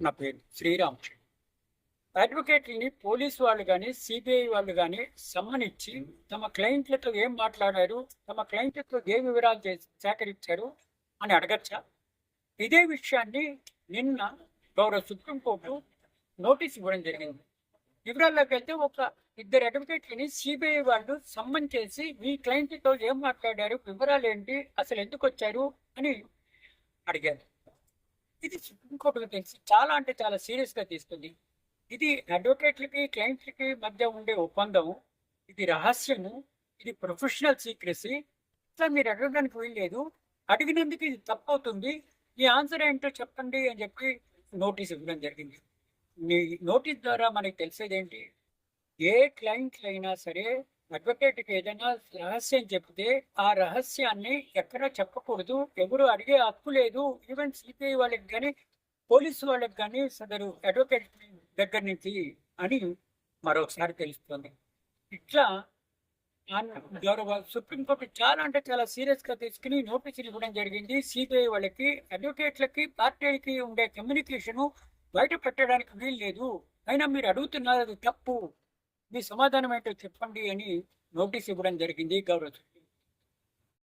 నా పేరు శ్రీరామ్ అడ్వకేట్లని పోలీసు వాళ్ళు కానీ సిబిఐ వాళ్ళు కానీ సమ్మనిచ్చి తమ క్లయింట్లతో ఏం మాట్లాడారు తమ క్లయింట్లతో ఏ వివరాలు చేసి సేకరించారు అని అడగచ్చా? ఇదే విషయాన్ని నిన్న గౌరవ సుప్రీంకోర్టు నోటీస్ ఇవ్వడం జరిగింది. వివరాల్లోకి వెళ్తే ఒక ఇద్దరు అడ్వకేట్లని సిబిఐ వాళ్ళు సమ్మన్ చేసి మీ క్లయింట్తో ఏం మాట్లాడారు వివరాలు ఏంటి అసలు ఎందుకు వచ్చారు అని అడిగారు. ఇది సుప్రీంకోర్టుకు తెలిసి. చాలా అంటే చాలా సీరియస్గా తీసుకుంది. ఇది అడ్వకేట్లకి క్లయింట్లకి మధ్య ఉండే ఒప్పందం ఇది రహస్యము. ఇది ప్రొఫెషనల్ సీక్రెసీ. ఇట్లా మీరు అడగడానికి వీల్లేదు అడిగినందుకు ఇది తప్పు అవుతుంది ఈ ఆన్సర్ ఏంటో చెప్పండి అని చెప్పి నోటీస్ ఇవ్వడం జరిగింది. మీ నోటీస్ ద్వారా మనకి తెలిసేది ఏంటి? ఏ క్లయింట్లు అయినా సరే అడ్వకేట్కి ఏదైనా రహస్యం చెప్తే ఆ రహస్యాన్ని ఎక్కడ చెప్పకూడదు. ఎవరు అడిగే హక్కు లేదు. ఈవెన్ సిపిఐ వాళ్ళకి కానీ పోలీసు వాళ్ళకి కానీ సదరు అడ్వకేట్ దగ్గర నుంచి అని మరొకసారి తెలుస్తుంది. ఇట్లా గౌరవ సుప్రీంకోర్టు చాలా అంటే చాలా సీరియస్గా తీసుకుని నోటీసులు ఇవ్వడం జరిగింది. సిబిఐ వాళ్ళకి అడ్వకేట్లకి పార్టీలకి ఉండే కమ్యూనికేషన్ బయట పెట్టడానికి వీలు లేదు అయినా మీరు అడుగుతున్నారు అది తప్పు. మీ సమాధానం ఏంటో చెప్పండి అని నోటీస్ ఇవ్వడం జరిగింది గౌరవ